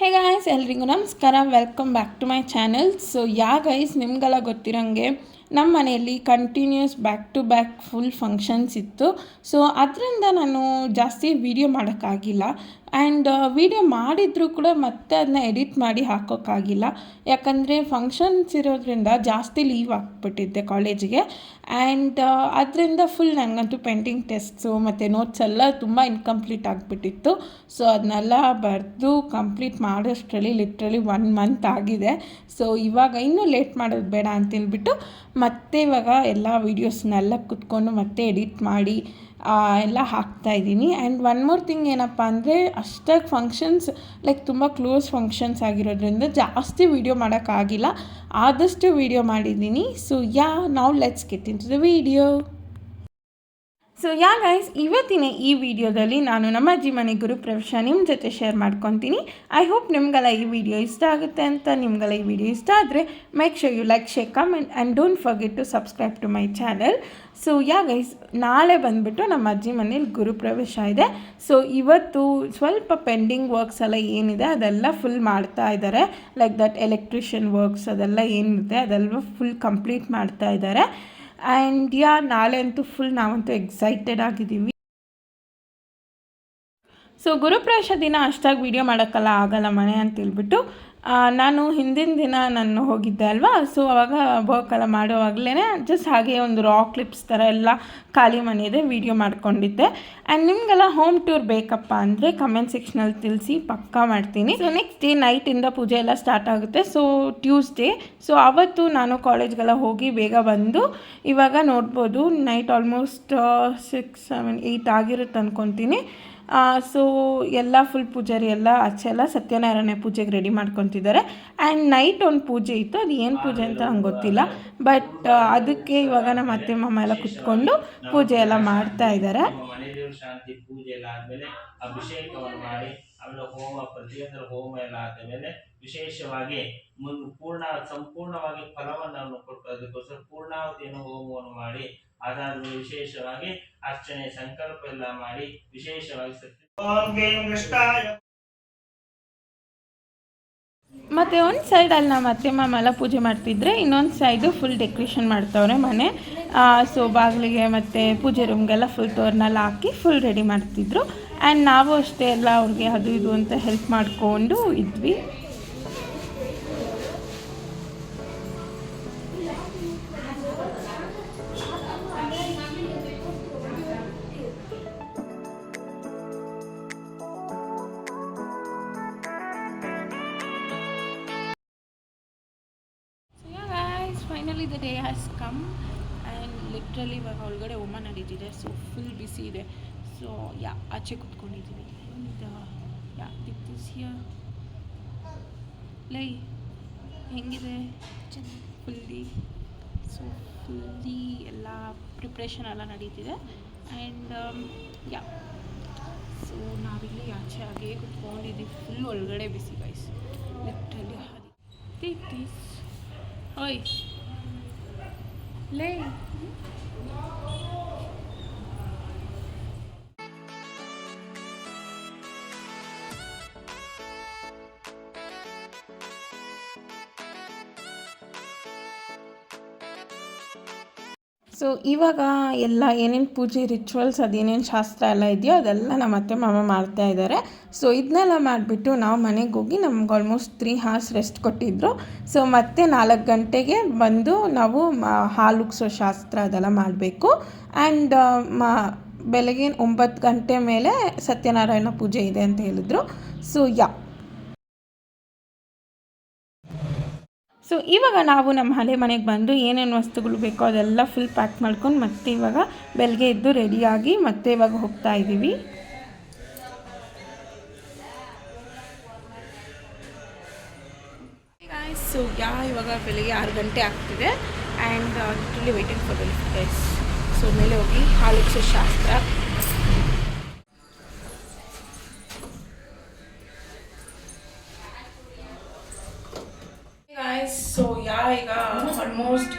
ಹೇ guys ಎಲ್ರಿಗೂ ನಮಸ್ಕಾರ. Welcome back to my channel so yeah guys ನಿಮ್ಗೆಲ್ಲ ಗೊತ್ತಿರೋಂಗೆ ನಮ್ಮ ಮನೆಯಲ್ಲಿ continuous back to back full functions ಇತ್ತು. ಸೊ ಅದರಿಂದ ನಾನು ಜಾಸ್ತಿ ವೀಡಿಯೋ ಮಾಡೋಕ್ಕಾಗಿಲ್ಲ. ಆ್ಯಂಡ್ ವೀಡಿಯೋ ಮಾಡಿದರೂ ಕೂಡ ಮತ್ತೆ ಅದನ್ನ ಎಡಿಟ್ ಮಾಡಿ ಹಾಕೋಕ್ಕಾಗಿಲ್ಲ. ಯಾಕಂದರೆ ಫಂಕ್ಷನ್ಸ್ ಇರೋದ್ರಿಂದ ಜಾಸ್ತಿ ಲೀವ್ ಹಾಕ್ಬಿಟ್ಟಿದ್ದೆ ಕಾಲೇಜಿಗೆ. ಆ್ಯಂಡ್ ಅದರಿಂದ ಫುಲ್ ನನಗಂತೂ ಪೇಂಟಿಂಗ್ ಟೆಸ್ಟ್ಸು ಮತ್ತು ನೋಟ್ಸ್ ಎಲ್ಲ ತುಂಬ ಇನ್ಕಂಪ್ಲೀಟ್ ಆಗಿಬಿಟ್ಟಿತ್ತು. ಸೊ ಅದನ್ನೆಲ್ಲ ಬರೆದು ಕಂಪ್ಲೀಟ್ ಮಾಡೋಷ್ಟರಲ್ಲಿ ಲಿಟ್ರಲಿ ಒನ್ ಮಂತ್ ಆಗಿದೆ. ಸೊ ಇವಾಗ ಇನ್ನೂ ಲೇಟ್ ಮಾಡೋದು ಬೇಡ ಅಂತೇಳ್ಬಿಟ್ಟು ಮತ್ತೆ ಇವಾಗ ಎಲ್ಲ ವೀಡಿಯೋಸ್ನೆಲ್ಲ ಕುತ್ಕೊಂಡು ಮತ್ತೆ ಎಡಿಟ್ ಮಾಡಿ ಎಲ್ಲ ಹಾಕ್ತಾ ಇದ್ದೀನಿ. ಆ್ಯಂಡ್ ಒನ್ ಮೋರ್ ಥಿಂಗ್ ಏನಪ್ಪ ಅಂದರೆ, ಅಷ್ಟಾಗಿ ಫಂಕ್ಷನ್ಸ್ ಲೈಕ್ ತುಂಬ ಕ್ಲೋಸ್ ಫಂಕ್ಷನ್ಸ್ ಆಗಿರೋದ್ರಿಂದ ಜಾಸ್ತಿ ವೀಡಿಯೋ ಮಾಡೋಕ್ಕಾಗಿಲ್ಲ. ಆದಷ್ಟು ವೀಡಿಯೋ ಮಾಡಿದ್ದೀನಿ. ಸೊ ಯಾ ನಾವು let's get into the video so yeah guys ಇವತ್ತಿನ ಈ ವಿಡಿಯೋದಲ್ಲಿ ನಾನು ನಮ್ಮ ಮನೆ ಗುರುಪ್ರವೇಶ ನಿಮ್ಮ ಜೊತೆ ಶೇರ್ ಮಾಡ್ಕೊತೀನಿ. ಐ ಹೋಪ್ ನಿಮ್ಗೆಲ್ಲ ಈ ವಿಡಿಯೋ ಇಷ್ಟ ಆಗುತ್ತೆ ಅಂತ ನಿಮ್ಗೆಲ್ಲ ಈ ವಿಡಿಯೋ ಇಷ್ಟ ಆದರೆ make sure you like share comment and don't forget to subscribe to my channel so yeah guys ನಾಳೆ ಬಂದುಬಿಟ್ಟು ನಮ್ಮ ಅಜ್ಜಿ ಮನೇಲಿ ಗುರುಪ್ರವೇಶ ಇದೆ. ಸೊ ಇವತ್ತು ಸ್ವಲ್ಪ ಪೆಂಡಿಂಗ್ ವರ್ಕ್ಸ್ ಎಲ್ಲ ಏನಿದೆ ಅದೆಲ್ಲ ಫುಲ್ ಮಾಡ್ತಾ ಇದ್ದಾರೆ ಲೈಕ್ ದಟ್ ಎಲೆಕ್ಟ್ರಿಷಿಯನ್ ವರ್ಕ್ಸ್ ಅದೆಲ್ಲ ಏನಿದೆ ಅದೆಲ್ಲ ಫುಲ್ ಕಂಪ್ಲೀಟ್ ಮಾಡ್ತಾ ಇದ್ದಾರೆ ಆ್ಯಂಡ್ ಯಾ ನಾಳೆ ಅಂತೂ ಫುಲ್ ನಾವಂತೂ ಎಕ್ಸೈಟೆಡ್ ಆಗಿದ್ದೀವಿ. ಸೊ ಗುರುಪ್ರವೇಶ ದಿನ ಅಷ್ಟಾಗಿ ವೀಡಿಯೋ ಮಾಡೋಕ್ಕಲ್ಲ ಆಗಲ್ಲ ಮನೆ ಅಂತೇಳ್ಬಿಟ್ಟು ನಾನು ಹಿಂದಿನ ದಿನ ನಾನು ಹೋಗಿದ್ದೆ ಅಲ್ವಾ? ಸೊ ಅವಾಗ ವರ್ಕ್ ಎಲ್ಲ ಮಾಡುವಾಗಲೇ ಜಸ್ಟ್ ಹಾಗೆ ಒಂದು ರಾ ಕ್ಲಿಪ್ಸ್ ಥರ ಎಲ್ಲ ಖಾಲಿ ಮನೆ ಇದೆ ವೀಡಿಯೋ ಮಾಡ್ಕೊಂಡಿದ್ದೆ. ಆ್ಯಂಡ್ ನಿಮಗೆಲ್ಲ ಹೋಮ್ ಟೂರ್ ಬೇಕಪ್ಪ ಅಂದರೆ ಕಮೆಂಟ್ ಸೆಕ್ಷನಲ್ಲಿ ತಿಳಿಸಿ, ಪಕ್ಕಾ ಮಾಡ್ತೀನಿ. ಸೊ ನೆಕ್ಸ್ಟ್ ಡೇ ನೈಟಿಂದ ಪೂಜೆ ಎಲ್ಲ ಸ್ಟಾರ್ಟ್ ಆಗುತ್ತೆ. ಸೊ ಟ್ಯೂಸ್ಡೇ ಸೊ ಆವತ್ತು ನಾನು ಕಾಲೇಜ್ಗೆಲ್ಲ ಹೋಗಿ ಬೇಗ ಬಂದು ಇವಾಗ ನೋಡ್ಬೋದು night almost six seven eight ಆಗಿರುತ್ತೆ ಅಂದ್ಕೊತೀನಿ ಸೊ ಎಲ್ಲ ಫುಲ್ ಪೂಜಾರಿ, ಎಲ್ಲ ಆಚೆ ಎಲ್ಲ ಸತ್ಯನಾರಾಯಣ ಪೂಜೆಗೆ ರೆಡಿ ಮಾಡ್ಕೊತಿದ್ದಾರೆ. ಆ್ಯಂಡ್ ನೈಟ್ ಒಂದು ಪೂಜೆ ಇತ್ತು, ಅದು ಏನು ಪೂಜೆ ಅಂತ ನಂಗೆ ಗೊತ್ತಿಲ್ಲ. ಬಟ್ ಅದಕ್ಕೆ ಇವಾಗ ನಮ್ಮ ಅತ್ತೆ, ಮಾಮ ಎಲ್ಲ ಕುತ್ಕೊಂಡು ಪೂಜೆ ಎಲ್ಲ ಮಾಡ್ತಾ ಇದ್ದಾರೆ. ಶಾಂತಿ, ಪೂಜೆ ಆದ್ಮೇಲೆ ಮಾಡಿ ಹೋಮ ಹೋಮ ಎಲ್ಲ ವಿಶೇಷವಾಗಿ ಮುನ್ ಪೂರ್ಣ, ಸಂಪೂರ್ಣವಾಗಿ ಫಲವನ್ನು ಕೊಟ್ಟು ಅದಕ್ಕೋಸ್ಕರ ಪೂರ್ಣಾವತಿಯನ್ನು ಹೋಮವನ್ನು ಮಾಡಿ ಅದಾದ್ಮೇಲೆ ವಿಶೇಷವಾಗಿ ಅರ್ಚನೆ ಸಂಕಲ್ಪ ಎಲ್ಲ ಮಾಡಿ ವಿಶೇಷವಾಗಿ ಮತ್ತೆ ಒಂದು ಸೈಡ್ ಅಲ್ಲಿ ನಮ್ಮ ಅತ್ತೆ ಮಾಮ ಎಲ್ಲ ಪೂಜೆ ಮಾಡ್ತಿದ್ರೆ, ಇನ್ನೊಂದು ಸೈಡು ಫುಲ್ ಡೆಕೋರೇಷನ್ ಮಾಡ್ತವ್ರೆ ಮನೆ. ಸೊ ಬಾಗಿಲಿಗೆ ಮತ್ತೆ ಪೂಜೆ ರೂಮ್ಗೆಲ್ಲ ಫುಲ್ ತೋರ್ನೆಲ್ಲ ಹಾಕಿ ಫುಲ್ ರೆಡಿ ಮಾಡ್ತಿದ್ರು. ಆ್ಯಂಡ್ ನಾವು ಅಷ್ಟೇ ಎಲ್ಲ ಅವ್ರಿಗೆ ಅದು ಇದು ಅಂತ ಹೆಲ್ಪ್ ಮಾಡಿಕೊಂಡು ಇದ್ವಿ. ಬಿಸಿ ಇದೆ. ಸೊ ಯಾ ಆಚೆ ಕುತ್ಕೊಂಡಿದ್ದೀನಿ ಯಾ ಹಿಯರ್ ಲೈ, ಹೆಂಗಿದೆ? ಫುಲ್ಲಿ ಸೊ ಫುಲ್ಲಿ ಎಲ್ಲ ಪ್ರಿಪ್ರೇಷನ್ ಎಲ್ಲ ನಡೀತಿದೆ. ಆ್ಯಂಡ್ ಯಾ ಸೊ ನಾವಿಲ್ಲಿ ಆಚೆ ಹಾಗೆ ಕುತ್ಕೊಂಡಿದ್ದೀವಿ ಫುಲ್ ಒಳಗಡೆ ಬಿಸಿ ಗೈಸ್ ಲಿಟ್ರಲಿ ಹರಿ ದಿಸ್ ಓಯ್. ಲೇ ಸೊ ಇವಾಗ ಎಲ್ಲ ಏನೇನು ಪೂಜೆ ರಿಚುವಲ್ಸ್ ಅದೇನೇನು ಶಾಸ್ತ್ರ ಎಲ್ಲ ಇದೆಯೋ ಅದೆಲ್ಲ ನಮ್ಮ ಅತ್ತೆ ಮಾಮ ಮಾಡ್ತಾ ಇದ್ದಾರೆ ಸೊ ಇದನ್ನೆಲ್ಲ ಮಾಡಿಬಿಟ್ಟು ನಾವು ಮನೆಗೆ ಹೋಗಿ ನಮ್ಗೆ ಆಲ್ಮೋಸ್ಟ್ ತ್ರೀ ಹಾರ್ಸ್ ರೆಸ್ಟ್ ಕೊಟ್ಟಿದ್ದರು ಸೊ ಮತ್ತೆ ನಾಲ್ಕು ಗಂಟೆಗೆ ಬಂದು ನಾವು ಹಾಲು ಉಗ್ಸೋ ಶಾಸ್ತ್ರ ಅದೆಲ್ಲ ಮಾಡಬೇಕು. ಆ್ಯಂಡ್ ಮಾ, ಬೆಳಗ್ಗೆ ಒಂಬತ್ತು ಗಂಟೆ ಮೇಲೆ ಸತ್ಯನಾರಾಯಣ ಪೂಜೆ ಇದೆ ಅಂತ ಹೇಳಿದ್ರು. ಸೊ ಯಾ ಸೊ ಇವಾಗ ನಾವು ನಮ್ಮ ಹಳೆ ಮನೆಗೆ ಬಂದು ಏನೇನು ವಸ್ತುಗಳು ಬೇಕೋ ಅದೆಲ್ಲ ಫುಲ್ ಪ್ಯಾಕ್ ಮಾಡ್ಕೊಂಡು ಮತ್ತೆ ಇವಾಗ ಬೆಳಗ್ಗೆ ಎದ್ದು ರೆಡಿಯಾಗಿ ಮತ್ತೆ ಇವಾಗ ಹೋಗ್ತಾ ಇದ್ದೀವಿ. ಸೊ ಯಾ, ಇವಾಗ ಬೆಳಿಗ್ಗೆ ಆರು ಗಂಟೆ ಆಗ್ತಿದೆ. And waiting for the so ಮೇಲೆ ಹೋಗಿ ಹಾಲು ಶಾಸ್ತ್ರ. Almost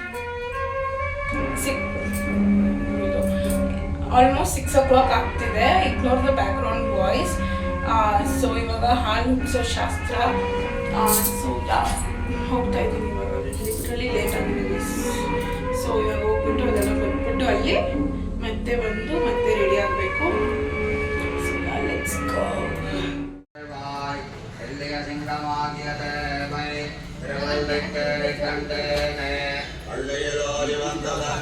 six almost six o'clock ಆಗ್ತಿದೆ. Ignore the background voice so ಇವಾಗ ಹಾಲು ಮುಗಿಸೋ ಶಾಸ್ತ್ರ ಸೊ ಹೋಗ್ತಾ ಇದ್ದೀನಿ ಇವಾಗ. ಲಿಟ್ರಲಿ ಲೇಟ್ ಆಗಿದೆ ಸೊ ಇವಾಗ ಹೋಗ್ಬಿಟ್ಟು ಅದೆಲ್ಲ ಕೊಟ್ಬಿಟ್ಟು ಅಲ್ಲಿ ಮತ್ತೆ ಬಂದು ಮತ್ತೆ ರೆಡಿ ಆಗಬೇಕು. ಸೊ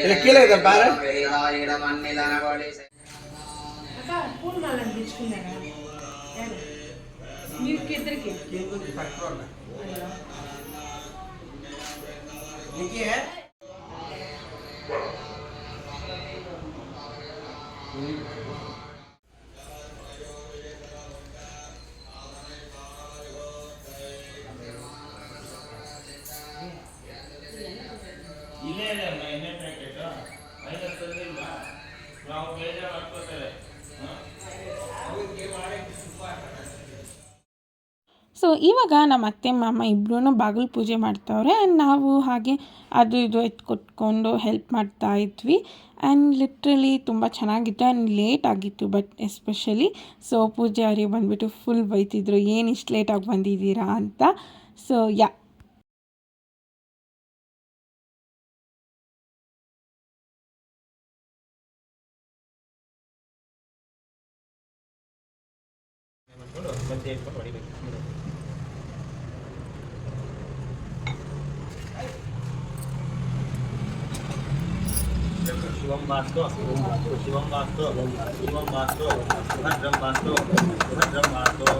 இல்ல, கீழே இதை பாரு. வேலாயிட மண்ணிலன வழி ನಾವು ಬೇಜಾರು ಸೊ, ಇವಾಗ ನಮ್ಮ ಅತ್ತೆ, ಮಾಮ ಇಬ್ಬರೂ ಬಾಗಿಲು ಪೂಜೆ ಮಾಡ್ತಾವ್ರೆ. ಆ್ಯಂಡ್ ನಾವು ಹಾಗೆ ಅದು ಇದು ಎತ್ಕೊಟ್ಕೊಂಡು ಹೆಲ್ಪ್ ಮಾಡ್ತಾ ಇದ್ವಿ. ಆ್ಯಂಡ್ ಲಿಟ್ರಲಿ ತುಂಬ ಚೆನ್ನಾಗಿತ್ತು ಆ್ಯಂಡ್ ಲೇಟ್ ಆಗಿತ್ತು ಬಟ್ ಎಸ್ಪೆಷಲಿ ಸೊ ಪೂಜೆ ಅವ್ರಿಗೆ ಬಂದುಬಿಟ್ಟು ಫುಲ್ ಬೈತಿದ್ರು. ಏನು ಇಷ್ಟು ಲೇಟಾಗಿ ಬಂದಿದ್ದೀರಾ ಅಂತ. ಸೊ ಯಾ ಮತ್ತೆ ಇಟ್ಕೊಂಡು ಹೊಡಿಬೇಕು शिवम वास्तव शिवम वास्तव शिवम वास्तव भद्रम वास्तव भद्रम वास्तव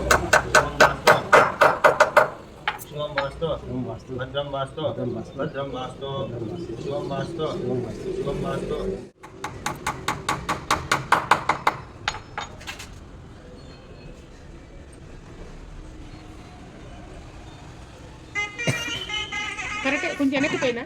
शिवम वास्तव शिवम वास्तव भद्रम वास्तव भद्रम वास्तव शिवम वास्तव शिवम वास्तव ganito kayo na?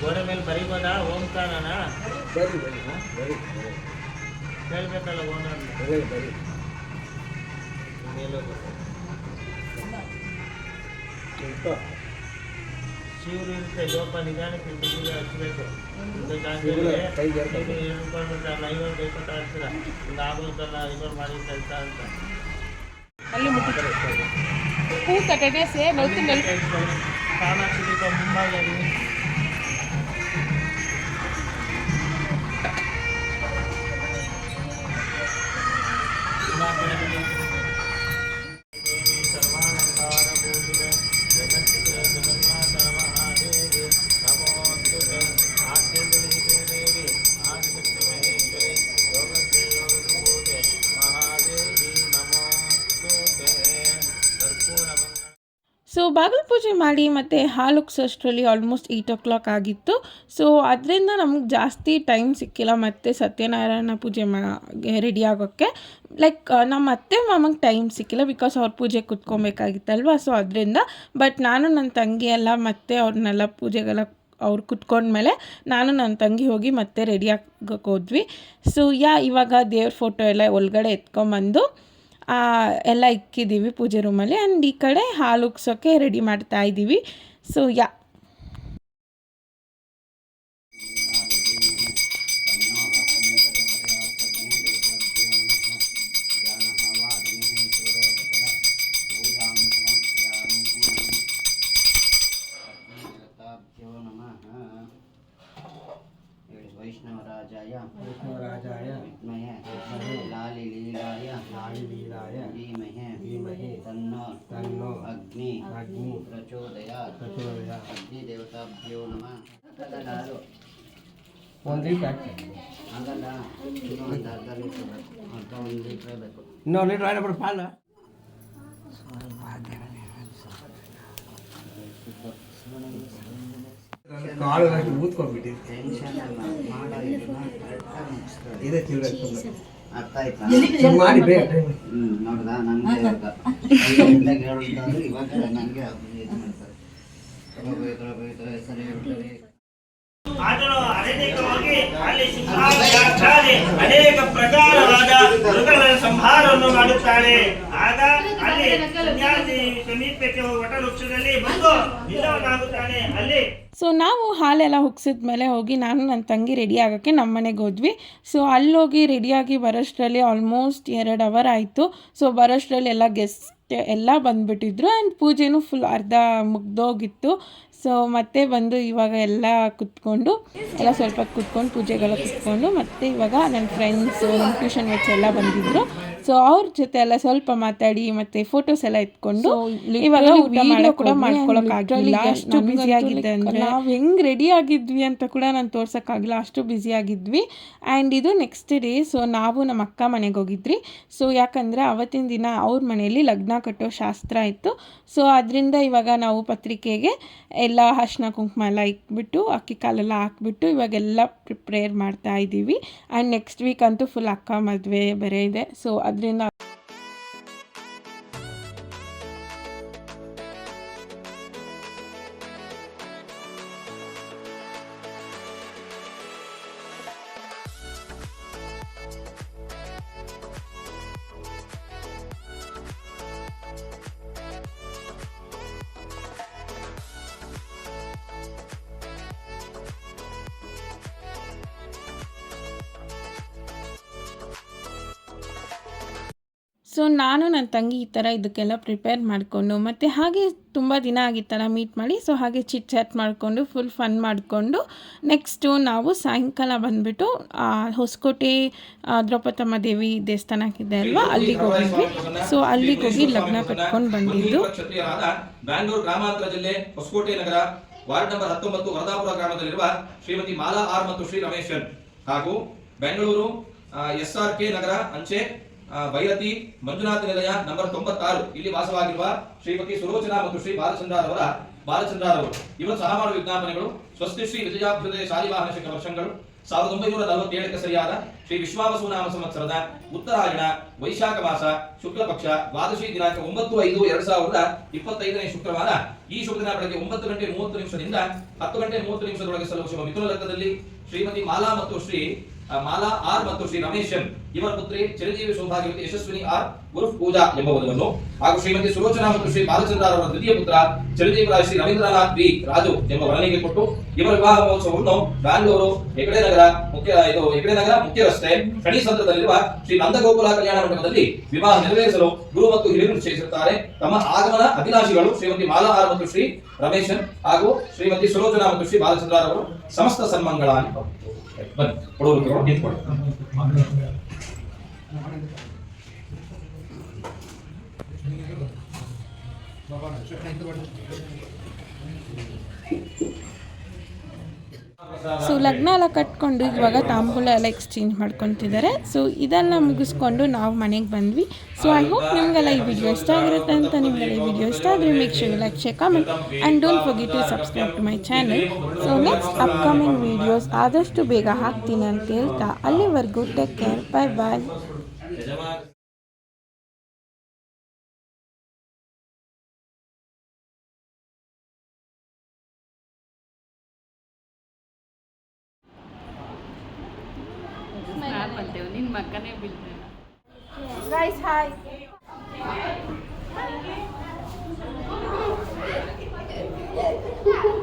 ಗೋಡೆ ಮೇಲೆ ಬರಿಬೋದಾ ಓಂಕಾರನಾ ಬರಿ ಬರಿ ಬರಿ ಹೇಳ್ಬೇಕಲ್ಲ ಓನರ್ ಬರಿ ಬರಿ ಇರುತ್ತೆ ಜೋಪ ನಿಧಾನಕ್ಕೆ ಬಿಸಿಲು ಹಚ್ಚಬೇಕು ಐವತ್ತು ಬೇಕಂತ ಹೇಳ್ತೀರ ಒಂದು ಆಗೋದಲ್ಲ ಐವತ್ತು ಮಾಡಿ ಕೆಲಸ ಅಂತ ಅಲ್ಲಿ ಕಾಮಾಕ್ಷಿ ದೀಪ ಬಾಗಿಲು ಪೂಜೆ ಮಾಡಿ ಮತ್ತು ಹಾಲು ಅಷ್ಟರಲ್ಲಿ ಆಲ್ಮೋಸ್ಟ್ ಏಯ್ಟ್ ಓ ಕ್ಲಾಕ್ ಆಗಿತ್ತು. ಸೊ ಅದರಿಂದ ನಮ್ಗೆ ಜಾಸ್ತಿ ಟೈಮ್ ಸಿಕ್ಕಿಲ್ಲ ಮತ್ತು ಸತ್ಯನಾರಾಯಣ ಪೂಜೆ ಮಾ ರೆಡಿ ಆಗೋಕ್ಕೆ. ಲೈಕ್ ನಮ್ಮ ಅತ್ತೆ ಮಾಮಂಗೆ ಟೈಮ್ ಸಿಕ್ಕಿಲ್ಲ ಬಿಕಾಸ್ ಅವ್ರ ಪೂಜೆ ಕುತ್ಕೊಬೇಕಾಗಿತ್ತಲ್ವ? ಸೊ ಅದರಿಂದ ಬಟ್ ನಾನು ನನ್ನ ತಂಗಿ ಎಲ್ಲ ಮತ್ತೆ ಅವ್ರನ್ನೆಲ್ಲ ಪೂಜೆಗೆಲ್ಲ ಅವ್ರು ಕುತ್ಕೊಂಡ್ಮೇಲೆ ನಾನು ನನ್ನ ತಂಗಿ ಹೋಗಿ ಮತ್ತೆ ರೆಡಿ ಆಗಕ್ಕೆ ಹೋದ್ವಿ. ಸೊ ಯಾ ಇವಾಗ ದೇವ್ರ ಫೋಟೋ ಎಲ್ಲ ಒಳಗಡೆ ಎತ್ಕೊಂಬಂದು ಎಲ್ಲ ಇಕ್ಕಿದ್ದೀವಿ ಪೂಜೆ ರೂಮಲ್ಲಿ ಆ್ಯಂಡ್ ಈ ಕಡೆ ಹಾಲು ಉಗ್ಸೋಕ್ಕೆ ರೆಡಿ ಮಾಡ್ತಾ ಇದ್ದೀವಿ ಸೊ ಯಾ ನಮಃ ಅದು. ಒಂದು ಲೀಟ್ರ್ ಹಾಕಿ ಆಗಲ್ಲ ಇನ್ನೂ ಒಂದು ಅರ್ಧ ಲೀಟ್ರ್ ಬೇಕು. ಅರ್ಧ ಒಂದು ಲೀಟ್ರ್ ಬೇಕು. ಇನ್ನೊಂದು ಲೀಟ್ರ್ ಆಯ್ತು ಬಿಡು ಪಾಲ. ಕಾಳು ಹಾಕಿ ಟೆನ್ಷನ್ ಅಲ್ಲ ಇದೇ ತಿಳ್ಬೇಕು ಅರ್ಥ ಆಯ್ತಾ? ಮಾಡಿ ಬೇಗ. ನೋಡ್ದ? ಹ್ಮ್ ನೋಡ್ದಾ ನಂಗೆ ಇವಾಗ ಹೇಳೋದಾದ್ರೆ ಆದರೂ ಅನೇಕವಾಗಿ ಅಲ್ಲಿ ಸಿಂಹಾಸನಾಚಾರ್ಯ ಅನೇಕ ಪ್ರಕಾರವಾದ ಮೃಗಗಳ ಸಂಹಾರವನ್ನು ಮಾಡುತ್ತಾಳೆ. ಆಗ ಅಲ್ಲಿ ಸನ್ಯಾಸಿ ಸಮೀಪಕ್ಕೆ ವಟವೃಕ್ಷದಲ್ಲಿ ಬಂದು ನಿಲ್ಲವನಾಗುತ್ತಾನೆ ಅಲ್ಲಿ ಸೊ ನಾವು ಹಾಲೆಲ್ಲ ಹುಗ್ಸಿದ ಮೇಲೆ ಹೋಗಿ ನಾನು ನನ್ನ ತಂಗಿ ರೆಡಿ ಆಗೋಕ್ಕೆ ನಮ್ಮ ಮನೆಗೆ ಹೋದ್ವಿ. ಸೊ ಅಲ್ಲೋಗಿ ರೆಡಿಯಾಗಿ ಬರೋಷ್ಟರಲ್ಲಿ ಆಲ್ಮೋಸ್ಟ್ ಎರಡು ಅವರ್ ಆಯಿತು. ಸೊ ಬರೋಷ್ಟರಲ್ಲಿ ಎಲ್ಲ ಗೆಸ್ಟ್ ಎಲ್ಲ ಬಂದುಬಿಟ್ಟಿದ್ರು ಆ್ಯಂಡ್ ಪೂಜೆನೂ ಫುಲ್ ಅರ್ಧ ಮುಗ್ದೋಗಿತ್ತು. ಸೊ ಮತ್ತೆ ಬಂದು ಇವಾಗ ಎಲ್ಲ ಕುತ್ಕೊಂಡು, ಎಲ್ಲ ಸ್ವಲ್ಪ ಕುತ್ಕೊಂಡು ಪೂಜೆಗೆಲ್ಲ ಕುತ್ಕೊಂಡು, ಮತ್ತೆ ಇವಾಗ ನನ್ನ ಫ್ರೆಂಡ್ಸು ನಮ್ಮ ಟ್ಯೂಷನ್ ಮೇಟ್ಸ್ ಎಲ್ಲ ಬಂದಿದ್ರು. ಸೊ ಅವ್ರ ಜೊತೆ ಎಲ್ಲ ಸ್ವಲ್ಪ ಮಾತಾಡಿ ಮತ್ತೆ ಫೋಟೋಸ್ ಎಲ್ಲ ಎತ್ಕೊಂಡು ಇವಾಗ ಮಾಡೋ ಕೂಡ ಮಾಡ್ಕೊಳಕ್ಕಾಗಿಲ್ಲ ಅಷ್ಟು ಬ್ಯುಸಿ ಆಗಿದ್ದೆ ಅಂದ್ರೆ ನಾವು ಹೆಂಗ್ ರೆಡಿ ಆಗಿದ್ವಿ ಅಂತ ಕೂಡ ನಾನು ತೋರ್ಸೋಕ್ಕಾಗಿಲ್ಲ ಅಷ್ಟು ಬ್ಯುಸಿ ಆಗಿದ್ವಿ. ಆ್ಯಂಡ್ ಇದು ನೆಕ್ಸ್ಟ್ ಡೇ ಸೊ ನಾವು ನಮ್ಮ ಅಕ್ಕ ಮನೆಗೆ ಹೋಗಿದ್ವಿ ಸೊ ಯಾಕಂದ್ರೆ ಅವತ್ತಿನ ದಿನ ಅವ್ರ ಮನೆಯಲ್ಲಿ ಲಗ್ನ ಕಟ್ಟೋ ಶಾಸ್ತ್ರ ಇತ್ತು. ಸೊ ಅದರಿಂದ ಇವಾಗ ನಾವು ಪತ್ರಿಕೆಗೆ ಎಲ್ಲ ಅರ್ಶಿನ ಕುಂಕುಮ ಎಲ್ಲ ಇಕ್ಬಿಟ್ಟು ಅಕ್ಕಿ ಕಾಲೆಲ್ಲ ಹಾಕ್ಬಿಟ್ಟು ಇವಾಗೆಲ್ಲ ಪ್ರಿಪೇರ್ ಮಾಡ್ತಾ ಇದ್ದೀವಿ ಆ್ಯಂಡ್ ನೆಕ್ಸ್ಟ್ ವೀಕ್ ಅಂತೂ ಫುಲ್ ಅಕ್ಕ ಮದುವೆ ಬೇರೆ ಇದೆ. ಸೊ ಅದರಿಂದ ಸೊ ನಾನು ನನ್ನ ತಂಗಿ ಈ ಥರ ಇದಕ್ಕೆಲ್ಲ ಪ್ರಿಪೇರ್ ಮಾಡಿಕೊಂಡು ಮತ್ತು ಹಾಗೆ ತುಂಬ ದಿನ ಆಗಿತ್ತಲ್ಲ ಮೀಟ್ ಮಾಡಿ ಸೊ ಹಾಗೆ ಚಿಟ್ ಚಾಟ್ ಮಾಡಿಕೊಂಡು ಫುಲ್ ಫನ್ ಮಾಡಿಕೊಂಡು ನೆಕ್ಸ್ಟು ನಾವು ಸಾಯಂಕಾಲ ಬಂದುಬಿಟ್ಟು ಹೊಸಕೋಟೆ ದ್ರೌಪದಮ್ಮ ದೇವಿ ದೇವಸ್ಥಾನಕ್ಕಿದೆ ಅಲ್ವಾ? ಅಲ್ಲಿಗೆ ಹೋಗಿದ್ವಿ. ಸೊ ಅಲ್ಲಿಗೆ ಹೋಗಿ ಲಗ್ನ ಕಟ್ಕೊಂಡು ಬಂದಿದ್ದು. ಬ್ಯಾಂಗ್ಳೂರು ಗ್ರಾಮಾಂತರ ಜಿಲ್ಲೆ ಹೊಸಕೋಟೆ ನಗರ ವಾರ್ಡ್ ನಂಬರ್ ಹತ್ತೊಂಬತ್ತು ವರದಾಪುರ ಗ್ರಾಮದಲ್ಲಿರುವ ಶ್ರೀಮತಿ ಮಾಲಾ ಆರ್ ಮತ್ತು ಶ್ರೀ ರಮೇಶನ್ ಹಾಗೂ Bengaluru S R K Nagar ಅಂಚೆ ಭೈರತಿ ಮಂಜುನಾಥ ನಿಲಯ ನಂಬರ್ ತೊಂಬತ್ತಾರು. ಇಲ್ಲಿ ವಾಸವಾಗಿರುವ ಶ್ರೀಮತಿ ಸುಲೋಚನಾ ಮತ್ತು ಶ್ರೀ ಬಾಲಚಂದ್ರರವರ ಬಾಲಚಂದ್ರರವರು ಇವರು ಸಹ ಮಾಡುವ ವಿಜ್ಞಾಪನೆಗಳು, ಸ್ವಸ್ತಿ ಶ್ರೀ ವಿಜಯಾಭ್ಯುದಯ ಶಾಲಿವಾಹನ ಶಕ ವರ್ಷಗಳು. ಸಾವಿರದ ಒಂಬೈನೂರ ನಲವತ್ತೇಳಕ್ಕೆ ಸರಿಯಾದ ಶ್ರೀ ವಿಶ್ವಾವಸುನಾಮ ಸಂವತ್ಸರದ ಉತ್ತರಾಯಣ ವೈಶಾಖ ಮಾಸ ಶುಕ್ಲ ಪಕ್ಷ ದ್ವಾದಶಿ ದಿನಾಂಕ ಒಂಬತ್ತು ಐದು ಎರಡ್ ಸಾವಿರದ ಇಪ್ಪತ್ತೈದನೇ ಶುಕ್ರವಾರ. ಈ ಶುಭ ದಿನ ಬೆಳಗ್ಗೆ ಒಂಬತ್ತು ಗಂಟೆ ಮೂವತ್ತು ನಿಮಿಷದಿಂದ ಹತ್ತು ಗಂಟೆ ಮೂವತ್ತು ನಿಮಿಷದೊಳಗೆ ಸಲ್ಲುವ ಶುಭ ಮಿಥುನ ಲಗ್ನದಲ್ಲಿ ಶ್ರೀಮತಿ ಮಾಲಾ ಮತ್ತು ಶ್ರೀ ಮಾಲಾ ಆರ್ ಮತ್ತು ಶ್ರೀ ರಮೇಶನ್ ಇವರ ಪುತ್ರಿ ಚಿರಂಜೀವಿ ಸೌಭಾಗ್ಯವತಿ ಯಶಸ್ವಿನಿ ಆರ್ ಗುರು ಪೂಜಾ ಎಂಬುವುದನ್ನು ಹಾಗೂ ಶ್ರೀಮತಿ ಸುಲೋಚನಾ ಮತ್ತು ಶ್ರೀ ಬಾಲಚಂದ್ರ ಅವರ ದ್ವಿತೀಯ ಪುತ್ರ ಚಿರಂಜೀವಿ ರಾಜ್ ಶ್ರೀ ರವೀಂದ್ರನಾಥ್ ಬಿ ರಾಜು ಎಂಬ ವರನಿಗೆ ಕೊಟ್ಟು ಇವರ ವಿವಾಹ ಮಹೋತ್ಸವವನ್ನು ಬ್ಯಾಂಗ್ಳೂರು ಹೆಗಡೆ ನಗರ ಮುಖ್ಯ, ಇದು ಹೆಗಡೆ ನಗರ ಮುಖ್ಯ ರಸ್ತೆ ಶನಿ ಸಂತ್ರದಲ್ಲಿರುವ ಶ್ರೀ ನಂದಗೋಕುಲ ಕಲ್ಯಾಣ ಮಂಟಪದಲ್ಲಿ ವಿವಾಹ ನೆರವೇರಿಸಲು ಗುರು ಮತ್ತು ಹಿರಿಯರು ನಿಶ್ಚಯಿಸುತ್ತಾರೆ. ತಮ್ಮ ಆಗಮನ ಅಭಿಲಾಷಿಗಳು ಶ್ರೀಮತಿ ಮಾಲಾ ಆರ್ ಮತ್ತು ಶ್ರೀ ರಮೇಶನ್ ಹಾಗೂ ಶ್ರೀಮತಿ ಸುಲೋಚನಾ ಮತ್ತು ಶ್ರೀ ಬಾಲಚಂದ್ರ ಅವರು ಸಮಸ್ತ ಸನ್ಮಾನಗಳಾಗಿ ಬನ್ನಿ ಕೊಡೋರು ನಿಂತ್ಕೊಳ್ಳಿ ಸೊ ಲಗ್ನ ಎಲ್ಲ ಕಟ್ಕೊಂಡು ಇವಾಗ ತಾಂಬೂಲ ಎಲ್ಲ ಎಕ್ಸ್ಚೇಂಜ್ ಮಾಡ್ಕೊತಿದ್ದಾರೆ. ಸೊ ಇದೆಲ್ಲ ಮುಗಿಸ್ಕೊಂಡು ನಾವು ಮನೆಗೆ ಬಂದ್ವಿ. ಸೊ ಐ ಹೋಪ್ ನಿಮಗೆಲ್ಲ ಈ ವಿಡಿಯೋ ಇಷ್ಟ ಆಗಿರುತ್ತೆ ಅಂತ ನಿಮಗೆಲ್ಲ ಈ ವಿಡಿಯೋ ಇಷ್ಟ ಆದರೆ make sure like share comment and don't forget to subscribe to my channel so next upcoming videos ಆದಷ್ಟು ಬೇಗ ಹಾಕ್ತೀನಿ ಅಂತ ಹೇಳ್ತಾ ಅಲ್ಲಿವರೆಗೂ ಟೇಕ್ ಕೇರ್ ಬಾಯ್ ಬಾಯ್ ಮಾಡ್ತೇವೆ ನಿನ್ನ ಮಕ್ಕನೇ ಬೀಳ್ತೇವೆ ಗೈಸ್ ಹಾಯ್ Thank